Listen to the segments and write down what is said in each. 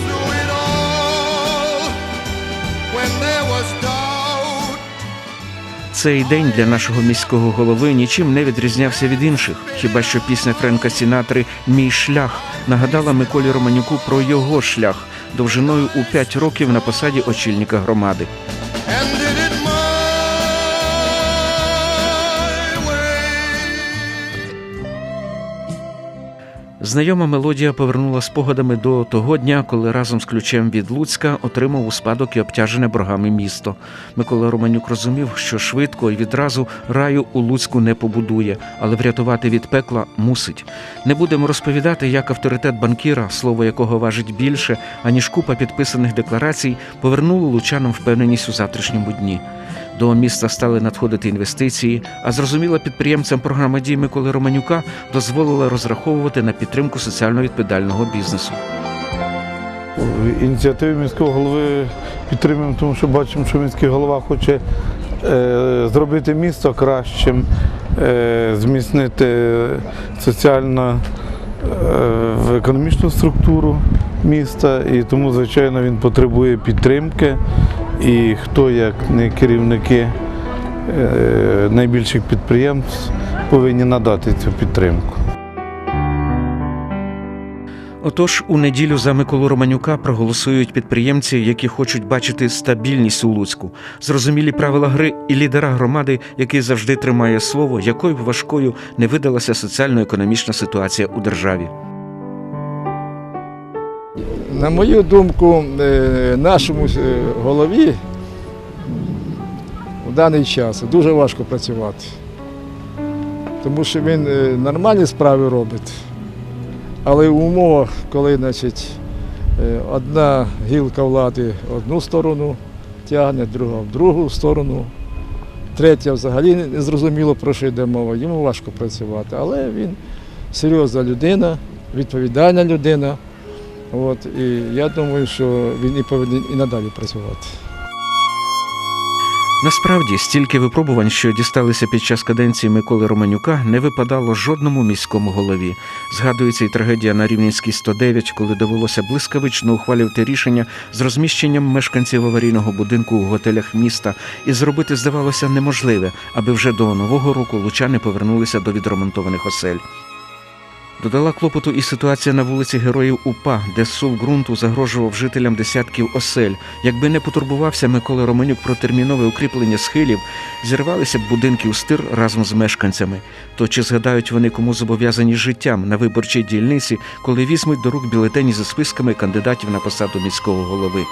through it all, when there was doubt, Цей день для нашого міського голови нічим не відрізнявся від інших, хіба що пісня Френка Сінатри Мій шлях нагадала Миколі Романюку про його шлях довжиною у 5 років на посаді очільника громади. Знайома мелодія повернула спогадами до того дня, коли разом з ключем від Луцька отримав у спадок і обтяжене боргами місто. Микола Романюк розумів, що швидко і відразу раю у Луцьку не побудує, але врятувати від пекла мусить. Не будемо розповідати, як авторитет банкіра, слово якого важить більше, аніж купа підписаних декларацій, повернуло лучанам впевненість у завтрашньому дні. До міста стали надходити інвестиції, а зрозуміла підприємцям програма дій Миколи Романюка дозволила розраховувати на підтримку соціально відповідального бізнесу. Ініціативи міського голови підтримуємо, тому що бачимо, що міський голова хоче е, зробити місто кращим, е, зміцнити соціально е, економічну структуру міста, і тому, звичайно, він потребує підтримки. І хто, як не керівники е, найбільших підприємств, повинні надати цю підтримку. Отож, у неділю за Миколу Романюка проголосують підприємці, які хочуть бачити стабільність у Луцьку, зрозумілі правила гри і лідера громади, який завжди тримає слово, якою б важкою не видалася соціально-економічна ситуація у державі. На мою думку, е, нашому е, голові в даний час дуже важко працювати, тому що він е, нормальні справи робить, але в умовах, коли значить, одна гілка влади в одну сторону тягне, друга в другу сторону, третя взагалі не зрозуміло, про що йде мова. Йому важко працювати, але він серйозна людина, відповідальна людина. От, і я думаю, що він і повинен і надалі працювати. Насправді, стільки випробувань, що дісталися під час каденції Миколи Романюка, не випадало жодному міському голові. Згадується і трагедія на Рівненській 109, коли довелося блискавично ухвалювати рішення з розміщенням мешканців аварійного будинку у готелях міста, і зробити здавалося неможливе, аби вже до нового року лучани повернулися до відремонтованих осель. Додала клопоту і ситуація на вулиці Героїв УПА, де сул ґрунту загрожував жителям десятків осель. Якби не потурбувався Микола Романюк про термінове укріплення схилів, зірвалися б будинки у стир разом з мешканцями. То чи згадають вони, кому зобов'язані життям на виборчій дільниці, коли візьмуть до рук бюлетені зі списками кандидатів на посаду міського голови?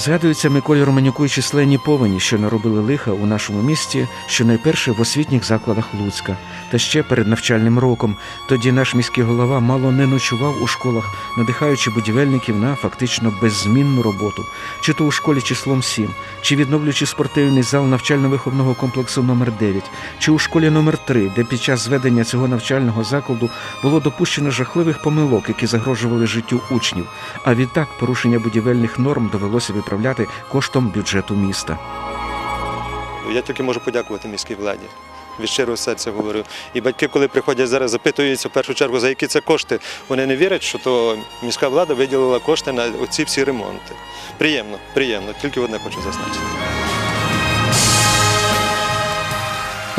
Згадується Миколі Романюку й численні повені, що наробили лиха у нашому місті, щонайперше в освітніх закладах Луцька. Та ще перед навчальним роком. Тоді наш міський голова мало не ночував у школах, надихаючи будівельників на фактично беззмінну роботу, чи то у школі числом 7, чи відновлюючи спортивний зал навчально-виховного комплексу номер 9 чи у школі номер 3 де під час зведення цього навчального закладу було допущено жахливих помилок, які загрожували життю учнів. А відтак порушення будівельних норм довелося виправляти коштом бюджету міста. Я тільки можу подякувати міській владі. Від щирого серця говорю. І батьки, коли приходять зараз, запитуються в першу чергу, за які це кошти. Вони не вірять, що то міська влада виділила кошти на оці всі ремонти. Приємно, приємно. Тільки одне хочу зазначити.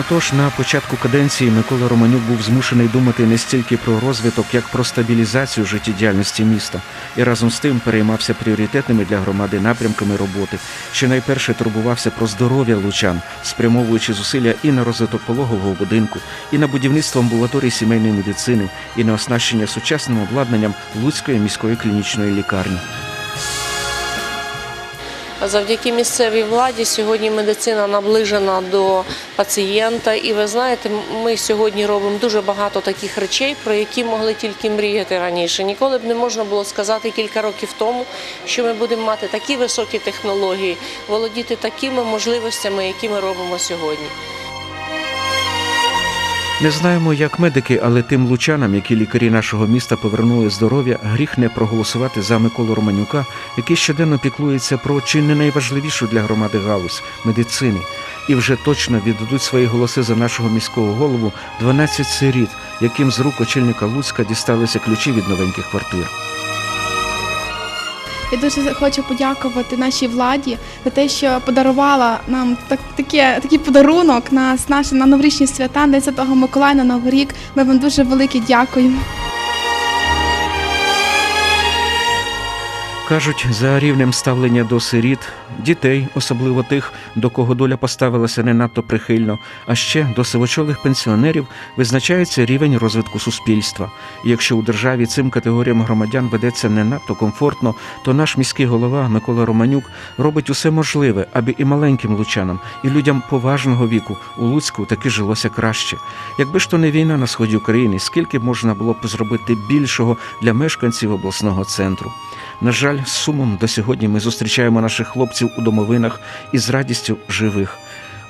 Отож, на початку каденції Микола Романюк був змушений думати не стільки про розвиток, як про стабілізацію життєдіяльності міста, і разом з тим переймався пріоритетними для громади напрямками роботи, що найперше турбувався про здоров'я лучан, спрямовуючи зусилля і на розвиток пологового будинку, і на будівництво амбулаторій сімейної медицини, і на оснащення сучасним обладнанням Луцької міської клінічної лікарні. Завдяки місцевій владі сьогодні медицина наближена до пацієнта, і ви знаєте, ми сьогодні робимо дуже багато таких речей, про які могли тільки мріяти раніше. Ніколи б не можна було сказати кілька років тому, що ми будемо мати такі високі технології, володіти такими можливостями, які ми робимо сьогодні. Не знаємо, як медики, але тим лучанам, які лікарі нашого міста повернули здоров'я, гріх не проголосувати за Миколу Романюка, який щоденно піклується про чи не найважливішу для громади галузь медицини, і вже точно віддадуть свої голоси за нашого міського голову 12 сиріт, яким з рук очільника Луцька дісталися ключі від новеньких квартир. Я дуже хочу подякувати нашій владі за те, що подарувала нам так, таке, такий подарунок на наші на новорічні свята, День Святого Миколая на Новий рік. Ми вам дуже велике дякуємо. Кажуть, за рівнем ставлення до сиріт, дітей, особливо тих, до кого доля поставилася не надто прихильно, а ще до сивочолих пенсіонерів визначається рівень розвитку суспільства. І якщо у державі цим категоріям громадян ведеться не надто комфортно, то наш міський голова Микола Романюк робить усе можливе, аби і маленьким лучанам, і людям поважного віку у Луцьку таки жилося краще. Якби ж то не війна на сході України, скільки можна було б зробити більшого для мешканців обласного центру. На жаль, з сумом до сьогодні ми зустрічаємо наших хлопців у домовинах і з радістю живих.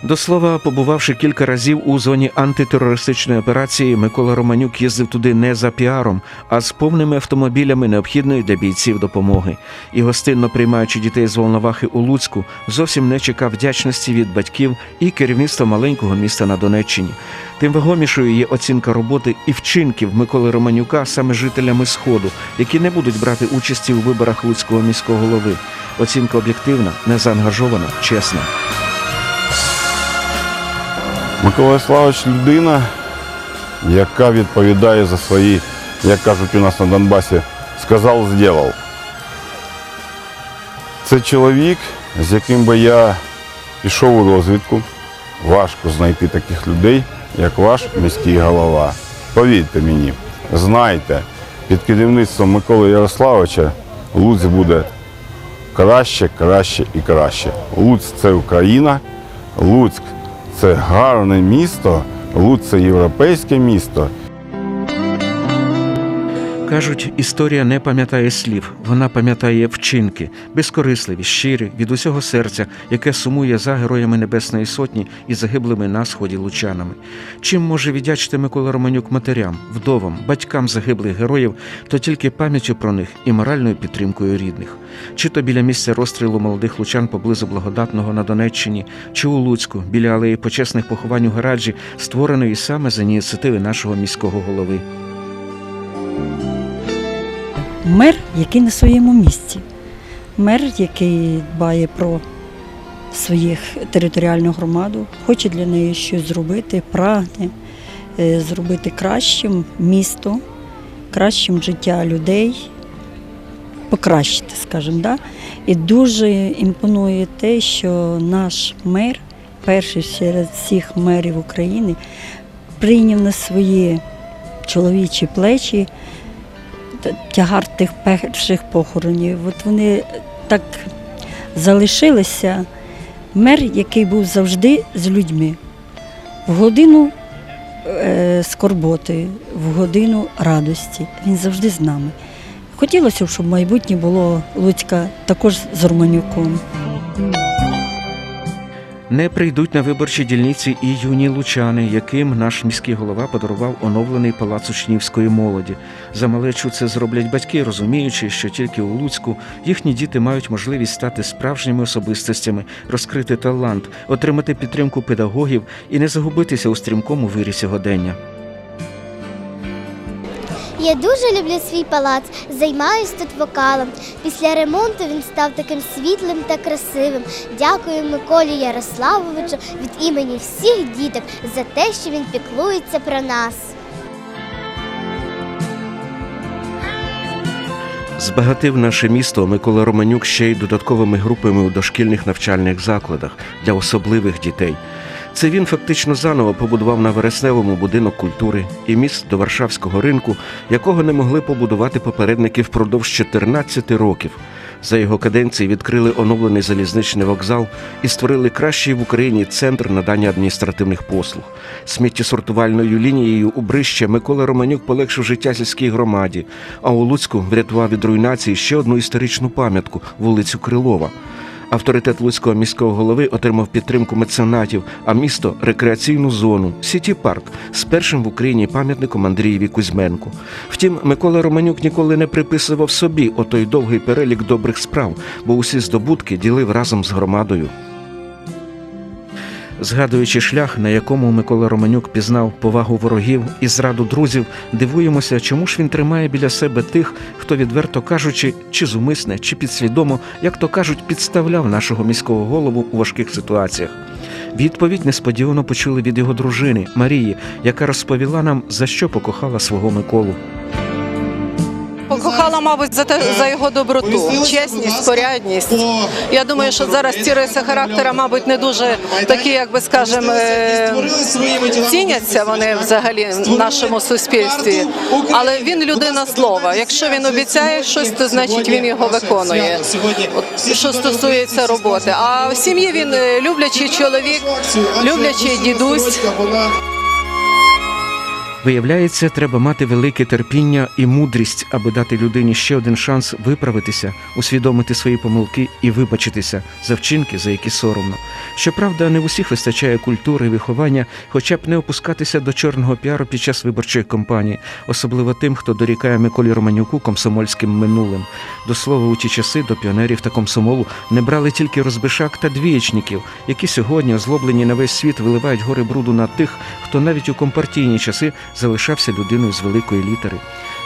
До слова, побувавши кілька разів у зоні антитерористичної операції, Микола Романюк їздив туди не за піаром, а з повними автомобілями необхідної для бійців допомоги. І гостинно приймаючи дітей з Волновахи у Луцьку, зовсім не чекав вдячності від батьків і керівництва маленького міста на Донеччині. Тим вагомішою є оцінка роботи і вчинків Миколи Романюка саме жителями Сходу, які не будуть брати участі у виборах Луцького міського голови. Оцінка об'єктивна, незаангажована, чесна. Микола Славович людина, яка відповідає за свої, як кажуть у нас на Донбасі, сказав, зробив. Це чоловік, з яким би я пішов у розвідку. Важко знайти таких людей, як ваш міський голова. Повірте мені, знайте, під керівництвом Миколи Ярославовича Луць буде краще, краще і краще. Луць це Україна, Луцьк це гарне місто, Луд це європейське місто. Кажуть, історія не пам'ятає слів, вона пам'ятає вчинки, безкорисливі, щирі, від усього серця, яке сумує за героями Небесної Сотні і загиблими на сході лучанами. Чим може віддячити Микола Романюк матерям, вдовам, батькам загиблих героїв, то тільки пам'яттю про них і моральною підтримкою рідних. Чи то біля місця розстрілу молодих лучан поблизу благодатного на Донеччині, чи у Луцьку, біля алеї почесних поховань у гараджі, створеної саме з ініціативи нашого міського голови. Мер, який на своєму місці. Мер, який дбає про своїх територіальну громаду, хоче для неї щось зробити, прагне е, зробити кращим місто, кращим життя людей, покращити, скажімо. Да? І дуже імпонує те, що наш мер, перший серед всіх мерів України, прийняв на свої чоловічі плечі тягар тих перших похоронів. От вони так залишилися. Мер, який був завжди з людьми. В годину е, скорботи, в годину радості. Він завжди з нами. Хотілося б, щоб майбутнє було Луцька також з Романюком. Не прийдуть на виборчі дільниці і юні лучани, яким наш міський голова подарував оновлений палац учнівської молоді. За малечу це зроблять батьки, розуміючи, що тільки у Луцьку їхні діти мають можливість стати справжніми особистостями, розкрити талант, отримати підтримку педагогів і не загубитися у стрімкому вирі сьогодення. Я дуже люблю свій палац, займаюсь тут вокалом. Після ремонту він став таким світлим та красивим. Дякую Миколі Ярославовичу від імені всіх діток за те, що він піклується про нас. Збагатив наше місто Микола Романюк ще й додатковими групами у дошкільних навчальних закладах для особливих дітей. Це він фактично заново побудував на вересневому будинок культури і міст до Варшавського ринку, якого не могли побудувати попередники впродовж 14 років. За його каденції відкрили оновлений залізничний вокзал і створили кращий в Україні центр надання адміністративних послуг. Сміттєсортувальною лінією у Брище Микола Романюк полегшив життя сільській громаді, а у Луцьку врятував від руйнації ще одну історичну пам'ятку вулицю Крилова. Авторитет Луцького міського голови отримав підтримку меценатів, а місто рекреаційну зону Сіті Парк з першим в Україні пам'ятником Андрієві Кузьменку. Втім, Микола Романюк ніколи не приписував собі отой довгий перелік добрих справ, бо усі здобутки ділив разом з громадою. Згадуючи шлях, на якому Микола Романюк пізнав повагу ворогів і зраду друзів, дивуємося, чому ж він тримає біля себе тих, хто, відверто кажучи, чи зумисне, чи підсвідомо, як то кажуть, підставляв нашого міського голову у важких ситуаціях. Відповідь несподівано почули від його дружини Марії, яка розповіла нам, за що покохала свого Миколу. Покохала, мабуть, за те за його доброту, чесність, порядність. Я думаю, що зараз ці риси характера, мабуть, не дуже такі, як би скажемо, е, ціняться вони взагалі в нашому суспільстві. Але він людина слова. Якщо він обіцяє щось, то значить він його виконує. Що стосується роботи. А в сім'ї він е, люблячий чоловік, люблячий дідусь. Виявляється, треба мати велике терпіння і мудрість, аби дати людині ще один шанс виправитися, усвідомити свої помилки і вибачитися за вчинки, за які соромно. Щоправда, не в усіх вистачає культури і виховання, хоча б не опускатися до чорного піару під час виборчої кампанії, особливо тим, хто дорікає Миколі Романюку комсомольським минулим. До слова, у ті часи до піонерів та комсомолу не брали тільки розбишак та двієчників, які сьогодні, озлоблені на весь світ, виливають гори бруду на тих, хто навіть у компартійні часи залишався людиною з великої літери.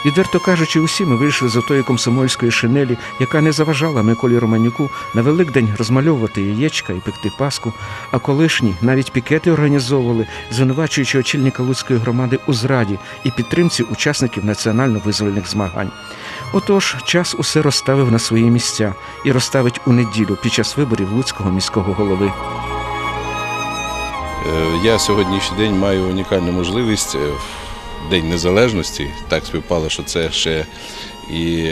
Відверто кажучи, усі ми вийшли з отої комсомольської шинелі, яка не заважала Миколі Романюку на Великдень розмальовувати яєчка і пекти паску, а колишні навіть пікети організовували, звинувачуючи очільника Луцької громади у зраді і підтримці учасників національно-визвольних змагань. Отож, час усе розставив на свої місця і розставить у неділю під час виборів Луцького міського голови. Е, Я сьогоднішній день маю унікальну можливість е, в День Незалежності. Так співпало, що це ще і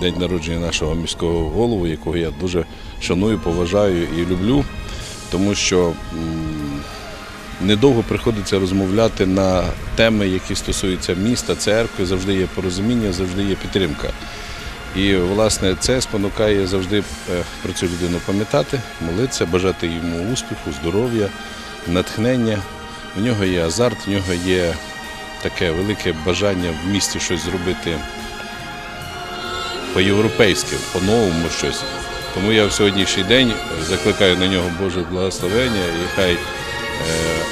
день народження нашого міського голови, якого я дуже шаную, поважаю і люблю, тому що недовго приходиться розмовляти на теми, які стосуються міста, церкви, завжди є порозуміння, завжди є підтримка. І власне це спонукає завжди е, про цю людину пам'ятати, молитися, бажати йому успіху, здоров'я, натхнення. У нього є азарт, у нього є таке велике бажання в місті щось зробити по-європейськи, по-новому щось. Тому я в сьогоднішній день закликаю на нього Боже благословення і хай е,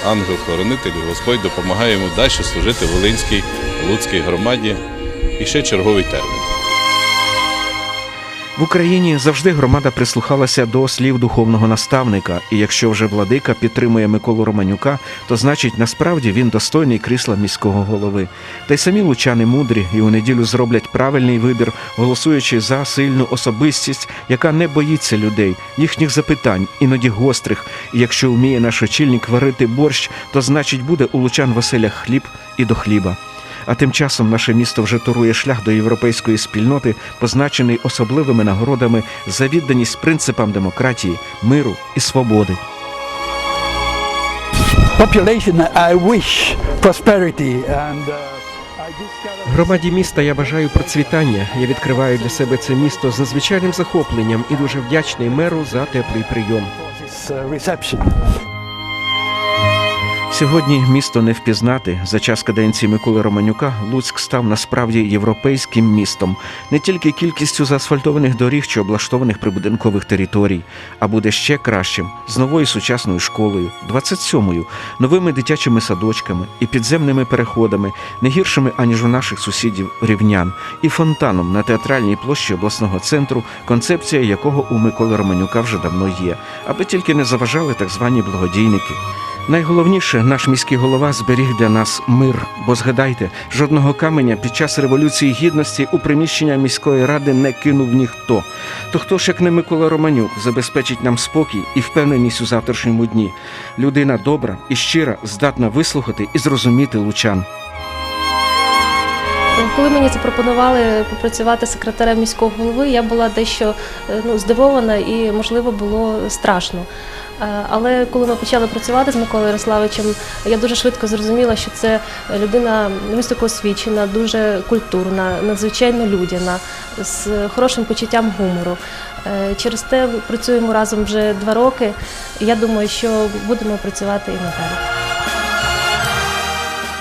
ангел-хоронитель, Господь допомагає йому далі служити Волинській Луцькій громаді і ще черговий термін. В Україні завжди громада прислухалася до слів духовного наставника, і якщо вже владика підтримує Миколу Романюка, то значить насправді він достойний крісла міського голови. Та й самі лучани мудрі і у неділю зроблять правильний вибір, голосуючи за сильну особистість, яка не боїться людей, їхніх запитань, іноді гострих. І якщо вміє наш очільник варити борщ, то значить буде у лучан Василя хліб і до хліба. А тим часом наше місто вже турує шлях до європейської спільноти, позначений особливими нагородами за відданість принципам демократії, миру і свободи. population, I wish prosperity and uh, Громаді міста я бажаю процвітання. Я відкриваю для себе це місто з надзвичайним захопленням і дуже вдячний меру за теплий прийом. Сьогодні місто не впізнати. За час каденції Миколи Романюка Луцьк став насправді європейським містом не тільки кількістю заасфальтованих доріг чи облаштованих прибудинкових територій, а буде ще кращим з новою сучасною школою, 27-ю, новими дитячими садочками і підземними переходами, не гіршими аніж у наших сусідів рівнян, і фонтаном на театральній площі обласного центру, концепція якого у Миколи Романюка вже давно є, аби тільки не заважали так звані благодійники. Найголовніше, наш міський голова зберіг для нас мир. Бо згадайте, жодного каменя під час революції гідності у приміщення міської ради не кинув ніхто. То хто ж як не Микола Романюк забезпечить нам спокій і впевненість у завтрашньому дні? Людина добра і щира, здатна вислухати і зрозуміти лучан. Коли мені запропонували попрацювати секретарем міського голови, я була дещо е, ну, здивована і, можливо, було страшно. Е, Але коли ми почали працювати з Миколою Ярославичем, я дуже швидко зрозуміла, що це людина високоосвічена, дуже культурна, надзвичайно людяна, з хорошим почуттям гумору. Е, Через те працюємо разом вже два роки. Я думаю, що будемо працювати і надалі.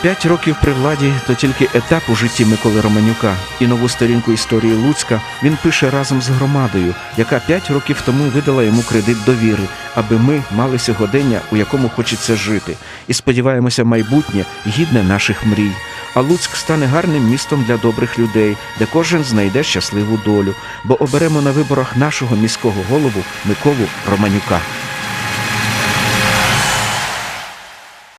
П'ять років при владі то тільки етап у житті Миколи Романюка. І нову сторінку історії Луцька він пише разом з громадою, яка п'ять років тому видала йому кредит довіри, аби ми мали сьогодення, у якому хочеться жити. І сподіваємося, майбутнє гідне наших мрій. А Луцьк стане гарним містом для добрих людей, де кожен знайде щасливу долю. Бо оберемо на виборах нашого міського голову Миколу Романюка.